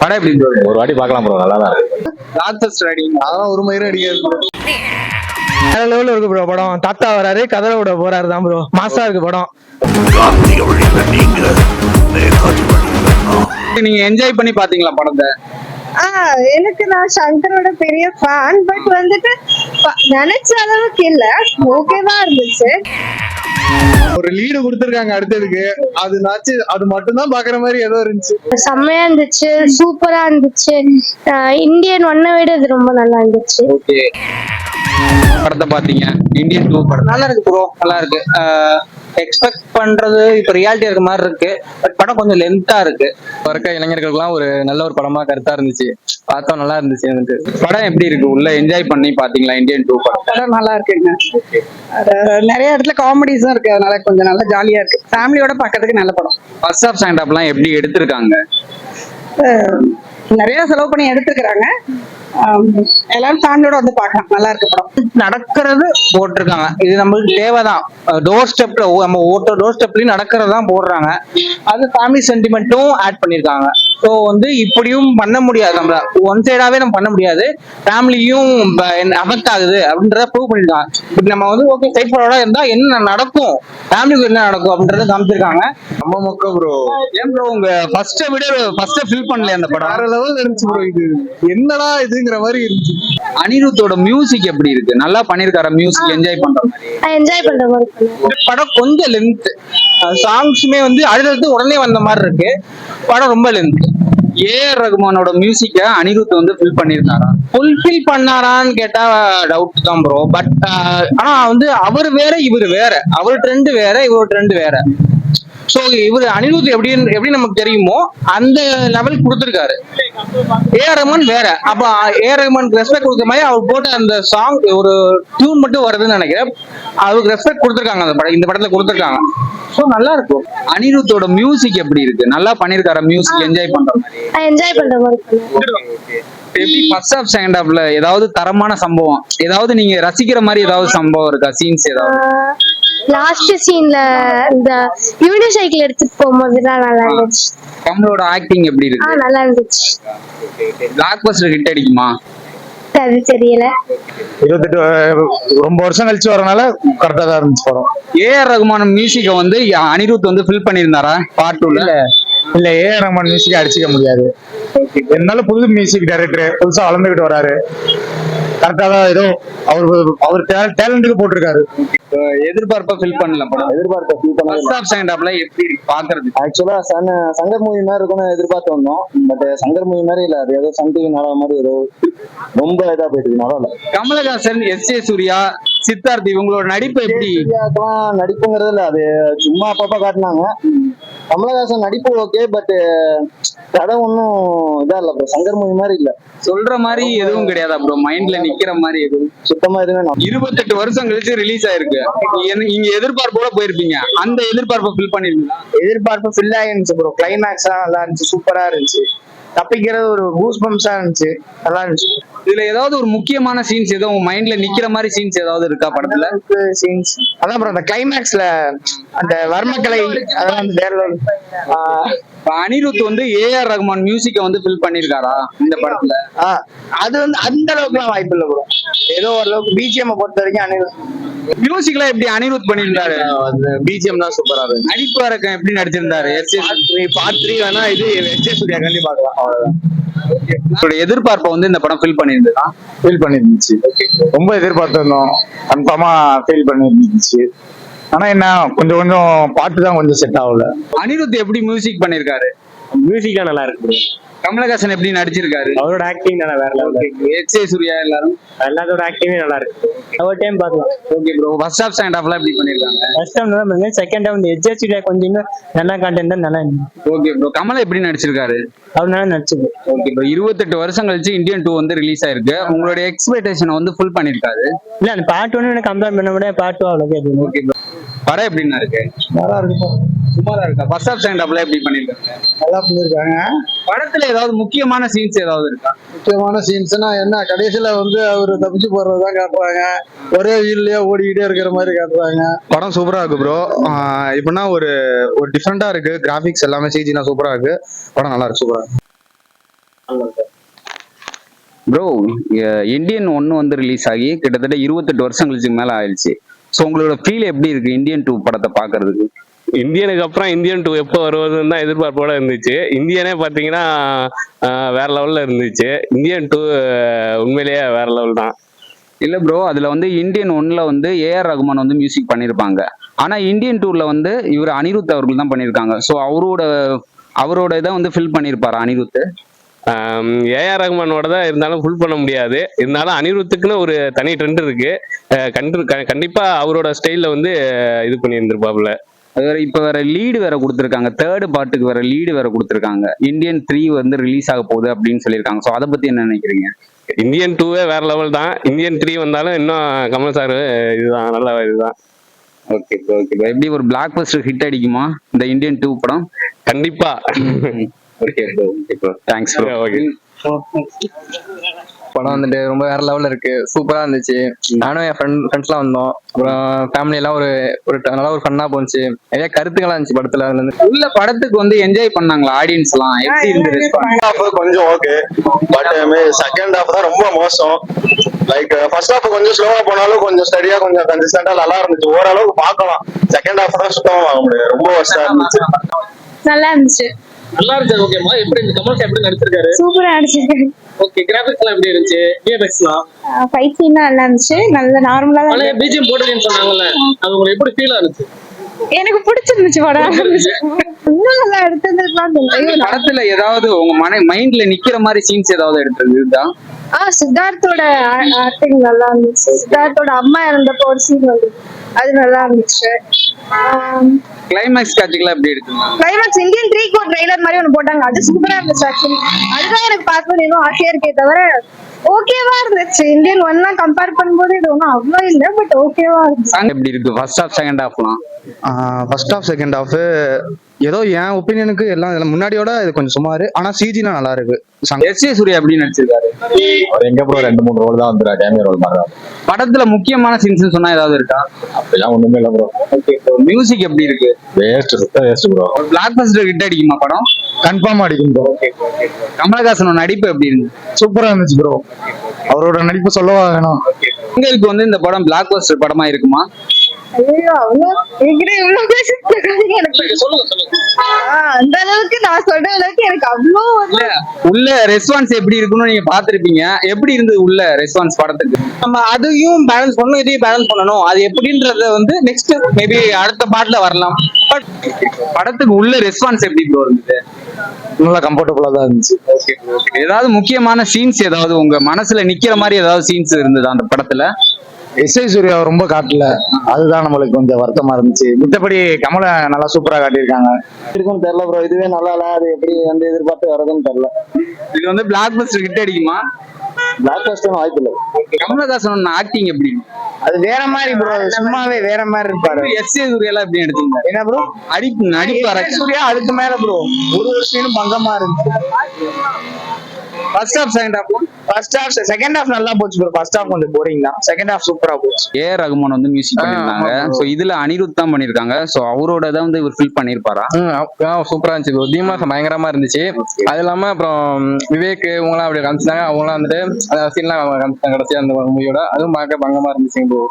படம் எப்படி இருக்கு? ஒரு வாட்டி பார்க்கலாம் ப்ரோ நல்லா தான் இருக்கு. ராட்சஸ் ரைடிங் அதெல்லாம் ஒரு மயிரும் அடிக்காது. வேற லெவல்ல இருக்கு ப்ரோ படம். தாத்தா வராரு கதவை விட போறாரு தான் ப்ரோ மாசா இருக்கு படம். நீங்க என்ஜாய் பண்ணி பாத்தீங்களா படத்தை? எனக்கு நான் சங்கரோட பெரிய ஃபேன் பட் வந்துட்டு நினைச்ச அளவுக்கு இல்ல. ஓகேவா இருந்துச்சு. ஒரு லீடு கொடுத்துருக்காங்க அடுத்ததுக்கு. அது நாச்சு அது மட்டும்தான் பாக்குற மாதிரி ஏதோ இருந்துச்சு. செம்மையா இருந்துச்சு. சூப்பரா இருந்துச்சு. இந்தியன் ஒன்னை விட இது ரொம்ப நல்லா இருந்துச்சு. ஓகே படத்தை பாத்தீங்க இந்தியன் டூ படம். நல்லா இருக்கு ப்ரோ நல்லா இருக்கு எக்ஸ்பெக்ட் பண்றது இப்ப ரியாலிட்டி இருக்க மாதிரி இருக்கு. பட் படம் கொஞ்சம் லென்த்தா இருக்கு. இப்ப இருக்க இளைஞர்களுக்குலாம் ஒரு நல்ல ஒரு படமா கருத்தா இருந்துச்சு. பார்த்தோம் நல்லா இருந்துச்சு எனக்கு. படம் எப்படி இருக்கு? உள்ள என்ஜாய் பண்ணி பாத்தீங்களா இந்தியன் டூ படம்? படம் நல்லா இருக்குங்க. நிறைய இடத்துல காமெடிஸும் இருக்கு. அதனால கொஞ்சம் நல்லா ஜாலியா இருக்கு. ஃபேமிலியோட பார்க்கறதுக்கு நல்ல படம். ஃபர்ஸ்ட் ஆஃப் ஸ்டாண்ட் அப்லாம் எப்படி எடுத்திருக்காங்க? நிறைய செலவு பண்ணி எடுத்துக்கிறாங்க எல்லாரும் ஃபேமிலியோட வந்து பார்க்கலாம் நல்லா இருக்கு படம். நடக்கிறது போட்டிருக்காங்க. இது நம்மளுக்கு தேவைதான். டோர் ஸ்டெப்ல நம்ம ஓட்ட டோர் ஸ்டெப்லயும் நடக்கிறது தான் போடுறாங்க. அது ஃபேமிலி சென்டிமெண்ட்டும் ஆட் பண்ணியிருக்காங்க ஸோ வந்து இப்படியும் பண்ண முடியாது நம்மள. ஒன் சைடாவே நம்ம பண்ண முடியாது. ஃபேமிலியும் அஃபெக்ட் ஆகுது அப்படின்றத ப்ரூவ் பண்ணிருக்காங்க. இப்படி நம்ம வந்து ஓகே சைட் ஃபார்வர்டா இருந்தா என்ன நடக்கும்? ஃபேமிலிக்கு என்ன நடக்கும் அப்படின்றத காமிச்சிருக்காங்க. நம்ம மொக்க ப்ரோ ஏன் ப்ரோ உங்க ஃபர்ஸ்ட விட ஃபர்ஸ்ட் ஃபீல் பண்ணல அந்த படம்? வேற லெவல் இருந்துச்சு ப்ரோ இது. என்னடா இதுங்கிற மாதிரி இருந்துச்சு. அனிருத்தோட மியூசிக் எப்படி இருக்கு? நல்லா பண்ணிருக்காரு? மியூசிக் என்ஜாய் பண்ற மாதிரி. என்ஜாய் பண்ற மாதிரி படம் கொஞ்சம் லென்த் சாங்ஸுமே வந்து அடுத்தடுத்து உடனே வந்த மாதிரி இருக்கு. படம் ரொம்ப லென்த் ஏஆர் ரகுமானோட மியூசிக்க அனிருத் வந்து ஃபில் பண்ணிருக்காரா ஃபுல்ஃபில் பண்ணாரான்னு கேட்டா டவுட் தான் ப்ரோ பட் ஆனா வந்து அவர் வேற இவர் வேற. அவர் ட்ரெண்ட் வேற இவர் ட்ரெண்ட் வேற. ஸோ இவர் அனிருத் எப்படி எப்படி நமக்கு தெரியுமோ அந்த லெவல் கொடுத்துருக்காரு. ஏஆர் ரஹ்மான் வேற. அப்ப ஏஆர் ரஹ்மான் ரெஸ்பெக்ட் கொடுக்குற மாதிரி அவர் போட்ட அந்த சாங் ஒரு டியூன் மட்டும் வருதுன்னு நினைக்கிறேன். அவருக்கு ரெஸ்பெக்ட் கொடுத்துருக்காங்க அந்த படம் இந்த படத்துல கொடுத்துருக்காங்க. ஸோ நல்லா இருக்கும். அனிருத்தோட மியூசிக் எப்படி இருக்கு? நல்லா பண்ணிருக்காரு? மியூசிக் என்ஜாய் பண்ற மாதிரி. என்ஜாய் பண்ற மாதிரி ஃபர்ஸ்ட் ஆஃப் செகண்ட் ஆஃப்ல ஏதாவது தரமான சம்பவம். ஏதாவது நீங்க ரசிக்கிற மாதிரி ஏதாவது சம்பவம் இருக்கா? சீன்ஸ் ஏதாவது? லாஸ்ட் சீன்ல இந்த யூனிசைக்கிள் எடுத்துட்டு போகும்போதுலாம் நல்லா இருந்துச்சு. கமலோட ஆக்டிங் எப்படி ஆ இருக்கு நல்லா இருந்துச்சு. பிளாக் பஸ்டர் ஹிட் அடிக்குமா அது தெரியல. இருபத்தெட்டு ரொம்ப வருஷம் கழிச்சு வரனால கரெக்டா தான் இருந்துச்சு படம். ஏஆர் ரகுமான் மியூசிக்கை வந்து அனிருத் வந்து ஃபில் பண்ணியிருந்தாரா? பார்ட் டூல இல்ல ஏ ரஹ்மான் மியூசிக் அடிச்சுக்க முடியாது. இருந்தாலும் புது மியூசிக் டைரக்டர் புதுசா வளர்ந்துகிட்டு வராரு. கரெக்டா தான் ஏதோ அவர் அவர் டேலண்ட்டுக்கு போட்டிருக்காரு. எதிர்பார்ப்பா ஃபில் பண்ணல படம். எதிர்பார்த்த ஃபீல் பண்ணவே ஃபர்ஸ்ட் ஆஃப் செகண்ட் ஆஃப்ல எப்படி பாக்குறது? ஆக்சுவலா சன் சங்கர் மூவி மாதிரி இருக்கும்னு எதிர்பார்த்து வந்தோம். பட் சங்கர் மூவி மாதிரி இல்ல. அது ஏதோ சன் டிவி நாடகம் மாதிரி ஏதோ ரொம்ப இதா போயிட்டு இல்ல. கமலஹாசன் எஸ் ஏ சூர்யா சித்தார்த் இவங்களோட நடிப்பு எப்படி? சூர்யாக்கெல்லாம் நடிப்புங்கிறது இல்ல. அது சும்மா அப்பப்ப காட்டினாங்க. கமலஹாசன் நடிப்பு ஓகே பட் கதை ஒன்றும் இதா இல்ல ப்ரோ சங்கர் மூவி மாதிரி இல்ல. சொல்ற மாதிரி எதுவும் கிடையாதா ப்ரோ மைண்ட்ல நிக்கிற மாதிரி எதுவும்? சுத்தமா எதுவுமே இருபத்தெட்டு வருஷம் கழிச்சு ரிலீஸ் ஆயிருக்கு. நீங்க- எதிர்பார்ப்போட போயிருப்பீங்க. அந்த எதிர்பார்ப்பை ஃபில் பண்ணிருந்தீங்களா எதிர்பார்ப்பு ஃபில் ஆயிருந்துச்சு ப்ரோ கிளைமேக்ஸ் நல்லா இருந்துச்சு. சூப்பரா இருந்துச்சு. தப்பிக்கிறது ஒரு கூஸ் பம்ப்ஸா இருந்துச்சு. நல்லா இருந்துச்சு. இதுல ஏதாவது ஒரு முக்கியமான சீன்ஸ் ஏதோ உங்க மைண்ட்ல நிக்கிற மாதிரி சீன்ஸ் ஏதாவது இருக்கா படத்துல? சீன்ஸ் அதான் ப்ரோ அந்த கிளைமேக்ஸ்ல அந்த வர்மக்கலை அதெல்லாம் வந்து வேற அனிருத் வந்து ஏஆர் ரகுமான் மியூசிக்கை வந்து ஃபில் பண்ணிருக்காரா இந்த படத்துல? அது வந்து அந்த அளவுக்குலாம் வாய்ப்பு இல்லை ப்ரோ ஏதோ ஓரளவுக்கு பிஜிஎம் பொறுத்த வரைக்கும் அனிருத் மியூசிக்லாம் எப்படி அனிருத் பண்ணிருந்தாரு பிஜிஎம் தான் சூப்பரா இருக்கு நடிப்பு அரக்கம் எப்படி நடிச்சிருந்தாரு? எஸ் பார்ட் த்ரீ வேணா இது எஸ் சூர்யா கண்டி பார்க்கலாம் அவ்வளவுதான். எதிர்பார்ப்பை வந்து இந்த படம் ஃபில் பண்ணியிருந்ததா? ஃபீல் பண்ணிருந்துச்சு ரொம்ப எதிர்பார்த்திருந்தோம். கன்ஃபார்மா ஃபீல் பண்ணிருந்துச்சு ஆனா என்ன கொஞ்சம் கொஞ்சம் பாட்டு தான் கொஞ்சம் செட் ஆகல. அனிருத் எப்படி மியூசிக் பண்ணிருக்காரு மியூசிக்கா நல்லா இருக்கு கமலஹாசன் எப்படி நடிச்சிருக்காரு? அவரோட ஆக்டிங் நல்லா வேற லெவல் ஏ சூர்யா எல்லாரும்? எல்லாத்தோட ஆக்டிங்கே நல்லா இருக்கு ஒரு டைம் பார்க்கலாம். Okay bro first half second ஆஃப்லாம் எப்படி பண்ணிருக்காங்க? ஃபர்ஸ்ட் டைம் நல்லா பண்ணுங்க செகண்ட் டைம் இந்த எஜ்ஜா சூர்யா கொஞ்சம் இன்னும் நல்லா கான்டென்ட் தான் நல்லா ஓகே ப்ரோ கமல் எப்படி நடிச்சிருக்காரு? அவர் நல்லா நடிச்சது ஓகே ப்ரோ இருபத்தெட்டு வருஷம் கழிச்சு இந்தியன் டூ வந்து ரிலீஸ் ஆயிருக்கு. உங்களுடைய எக்ஸ்பெக்டேஷன் வந்து ஃபுல் பண்ணிருக்காரு? இல்ல அந்த பார்ட் ஒன்னு கம்பேர் பண்ண விட பார்ட் டூ அவ்வளவு ஓகே ப்ரோ படம் எப்படின்னா இருக்கு? நல்லா இருக்கு சுமாரா இருக்கா? ஃபர்ஸ்ட் ஆஃப் செகண்ட் ஆஃப்ல எப்படி பண்ணிருக்காங்க நல்லா பண்ணிருக்காங்க படத்துல ஏதாவது முக்கியமான சீன்ஸ் ஏதாவது இருக்கா? முக்கியமான சீன்ஸ்னா என்ன? கடைசியில வந்து அவர் தப்பிச்சு போறதுதான் காட்டுறாங்க. ஒரே வீல்லயே ஓடிக்கிட்டே இருக்கிற மாதிரி காட்டுறாங்க. படம் சூப்பரா இருக்கு ப்ரோ இப்படின்னா ஒரு ஒரு டிஃப்ரெண்டா இருக்கு. கிராஃபிக்ஸ் எல்லாமே சிஜிலாம் சூப்பரா இருக்கு. படம் நல்லா இருக்கு சூப்பரா இருக்கு. ப்ரோ இந்தியன் ஒன்னு வந்து ரிலீஸ் ஆகி கிட்டத்தட்ட இருபத்தெட்டு வருஷம் கழிச்சு மேல ஆயிடுச்சு. ஸோ உங்களோட ஃபீல் எப்படி இருக்கு இந்தியன் டூ படத்தை பாக்குறதுக்கு இந்தியனுக்கு அப்புறம் இந்தியன் டூ எப்போ வருவதுன்னு தான் எதிர்பார்ப்போட இருந்துச்சு. இந்தியனே பார்த்தீங்கன்னா வேற லெவல்ல இருந்துச்சு. இந்தியன் டூ உண்மையிலேயே வேற லெவல் தான். இல்ல ப்ரோ அதுல வந்து இந்தியன் ஒன்ல வந்து ஏஆர் ரகுமான் வந்து மியூசிக் பண்ணிருப்பாங்க. ஆனா இந்தியன் டூல வந்து இவர் அனிருத் அவர்கள் தான் பண்ணிருக்காங்க. ஸோ அவரோட அவரோட இதை வந்து ஃபில் பண்ணிருப்பாரு அனிருத்? ஏஆர் ரஹ்மானோட தான் இருந்தாலும் ஃபுல் பண்ண முடியாது. இருந்தாலும் அனிருத்துக்குன்னு ஒரு தனி ட்ரெண்ட் இருக்கு. கண்டு கண்டிப்பா அவரோட ஸ்டைல்ல வந்து இது பண்ணியிருந்திருப்பாப்புல. அது வேற இப்ப வேற லீடு வேற கொடுத்துருக்காங்க. தேர்ட் பார்ட்டுக்கு வேற லீடு வேற கொடுத்துருக்காங்க. இந்தியன் த்ரீ வந்து ரிலீஸ் ஆக போகுது அப்படின்னு சொல்லியிருக்காங்க. ஸோ அதை பத்தி என்ன நினைக்கிறீங்க? இந்தியன் டூவே வேற லெவல் தான். இந்தியன் த்ரீ வந்தாலும் இன்னும் கமல் சார் இதுதான் நல்ல இதுதான். ஓகே ஓகே எப்படி ஒரு பிளாக் பஸ்டர் ஹிட் அடிக்குமா? இந்த இந்தியன் டூ படம்? கண்டிப்பா. Okay okay bro thanks bro okay படம் வந்துட்டு ரொம்ப வேற லெவல்ல இருக்கு. சூப்பரா இருந்துச்சு. நானும் என் ஃப்ரெண்ட் ஃப்ரெண்ட்ஸ்லாம் வந்தோம். அப்புறம் ஃபேமிலி எல்லாம் ஒரு ஒரு நல்லா ஒரு ஃபன்னா போச்சு. நிறைய கருத்துக்கள்லாம் இருந்துச்சு படத்துல. அதுல இருந்து உள்ள படத்துக்கு வந்து என்ஜாய் பண்ணாங்களா ஆடியன்ஸ் எல்லாம்? எப்படி இருந்தது? கொஞ்சம் ஓகே பட் செகண்ட் ஹாஃப் தான் ரொம்ப மோசம். லைக் ஃபர்ஸ்ட் ஹாஃப் கொஞ்சம் ஸ்லோவா போனாலும் கொஞ்சம் ஸ்டடியா கொஞ்சம் கன்சிஸ்டன்டா நல்லா இருந்துச்சு. ஓரளவுக்கு பார்க்கலாம். செகண்ட் ஹாஃப் தான் சுத்தமா வாங்க முடியாது. ரொம்ப ஒஸ்டா இருந்துச்சு. நல்லா இருந்துச்சு. நல்லா இருந்துச்சு. ஓகேமா எப்படி இருந்து கமல் எப்படி நடிச்சிருக்காரு? சூப்பரா நடிச்சிருக்காரு ஓகே கிராபிக்ஸ் எல்லாம் எப்படி இருந்துச்சு? விஎஃப்எக்ஸ்லாம் ஃபைட் சீன் நல்லா இருந்துச்சு. நல்ல நார்மலா தான் பழைய பிஜிஎம் போட்டுருக்கேன்னு சொன்னாங்கல்ல அது உங்களுக்கு எப்படி ஃபீல் ஆனிச்சு எனக்கு பிடிச்சிருந்துச்சு படம். இன்னும் நல்லா எடுத்திருந்துருக்கலாம் படத்துல ஏதாவது உங்க மன மைண்ட்ல நிக்கிற மாதிரி சீன்ஸ் ஏதாவது எடுத்தது ஆ சித்தார்த்தோட ஆக்டிங் நல்லா இருந்துச்சு. சித்தார்த்தோட அம்மா இறந்தப்போ ஒரு சீன் வந்து அது நல்லா இருந்துச்சு. கிளைமேக்ஸ் காட்சிகள் எப்படி எடுத்துருந்தாங்க கிளைமேக்ஸ் இந்தியன் த்ரீ கோ ட்ரைலர் மாதிரி ஒன்று போட்டாங்க. அது சூப்பரா இருந்துச்சு ஆக்சுவலி அதுதான் எனக்கு பார்க்கணும் இன்னும் ஆசையா இருக்கே தவிர ஓகேவா இருந்துச்சு. இந்தியன் ஒன்னா கம்பேர் பண்ணும்போது இது ஒன்றும் அவ்வளோ இல்லை பட் ஓகேவா இருந்துச்சு. எப்படி இருக்கு? ஃபர்ஸ்ட் ஹாஃப் செகண்ட் ஹாஃப்லாம் ஃபர்ஸ்ட் ஹாஃப் செகண்ட் ஹாஃப் ஏதோ என் ஒப்பீனியனுக்கு எல்லாம் இதுல முன்னாடியோட இது கொஞ்சம் சுமாரு. ஆனா சிஜினா நல்லா இருக்கு. எஸ் ஏ சூர்யா எப்படி நடிச்சிருக்காரு அவர் எங்க ப்ரோ ரெண்டு மூணு ரோல் தான் வந்துடா கேமியோ ரோல் மாதிரி படத்துல முக்கியமான சீன்ஸ் சொன்னா ஏதாவது இருக்கா? அப்படிலாம் ஒண்ணுமே இல்ல ப்ரோ மியூசிக் எப்படி இருக்கு? வேஸ்ட் சுத்த waste bro blockbuster hit அடிக்குமா படம்? கன்ஃபார்ம் அடிக்கும் ப்ரோ கமலஹாசனோட நடிப்பு எப்படி இருந்து? சூப்பரா இருந்துச்சு ப்ரோ அவரோட நடிப்பு சொல்லவா வேணும்? உங்களுக்கு வந்து இந்த படம் பிளாக் பஸ்டர் படமா இருக்குமா? ஐயோ அவ்வளோ என்கிட்ட எனக்கு அந்த அளவுக்கு நான் சொல்ற அளவுக்கு எனக்கு அவ்வளோ இல்ல உள்ள ரெஸ்பான்ஸ் எப்படி இருக்குன்னு நீங்க பாத்திருப்பீங்க எப்படி இருந்தது உள்ள ரெஸ்பான்ஸ் படத்துக்கு? நம்ம அதையும் பேலன்ஸ் பண்ணணும் இதையும் பேலன்ஸ் பண்ணணும். அது எப்படின்றத வந்து நெக்ஸ்ட் மேபி அடுத்த பாட்டுல வரலாம். பட் படத்துக்கு உள்ள ரெஸ்பான்ஸ் எப்படி ப்ரோ இருந்தது? நல்லா கம்ஃபர்டபுளா தான் இருந்துச்சு. ஏதாவது முக்கியமான சீன்ஸ் ஏதாவது உங்க மனசுல நிக்கிற மாதிரி ஏதாவது சீன்ஸ் இருந்தது அந்த படத்துல? எஸ்ஐ சூர்யா ரொம்ப காட்டல. அதுதான் நம்மளுக்கு கொஞ்சம் வருத்தமா இருந்துச்சு. மித்தபடி கமலை நல்லா சூப்பரா காட்டியிருக்காங்க. இருக்குன்னு தெரியல ப்ரோ இதுவே நல்லா இல்ல. அது எப்படி வந்து எதிர்பார்த்து வரதுன்னு தெரியல. இது வந்து பிளாக் பஸ்டர் ஹிட் அடிக்குமா? பிளாக் பஸ்டர் வாய்ப்பு இல்லை. கமலஹாசன் ஆக்டிங் எப்படி? அது வேற மாதிரி ப்ரோ சும்மாவே வேற மாதிரி இருப்பாரு. எஸ் ஏ சூர்யாலாம் எப்படி எடுத்தீங்க என்ன ப்ரோ அடிப்பு நடிப்பு அரக்க. சூர்யா அதுக்கு மேல ப்ரோ ஒரு சீனும் பங்கமா இருந்துச்சு. ஃபர்ஸ்ட் ஹாஃப் செகண்ட் ஹாஃப்லாம் ஃபர்ஸ்ட் ஹாஃப் செகண்ட் ஹாஃப் நல்லா போச்சு ப்ரோ ஃபர்ஸ்ட் ஹாஃப் கொஞ்சம் போரிங் தான். செகண்ட் ஹாஃப் சூப்பரா போச்சு. ஏ ரகுமான் வந்து மியூசிக் பண்ணிருந்தாங்க சோ இதுல அனிருத் தான் பண்ணிருக்காங்க சோ அவரோட இதை வந்து இவர் ஃபில் பண்ணிருப்பாரா சூப்பரா இருந்துச்சு bro. தீமா பயங்கரமா இருந்துச்சு. அது இல்லாம அப்புறம் விவேக் இவங்கலாம் அப்படி காமிச்சிட்டாங்க. அவங்களாம் வந்துட்டு அந்த சீன்லாம் காமிச்சிட்டாங்க கடைசியா அந்த மூவியோட அதுவும் பார்க்க பங்கமா இருந்துச்சு bro.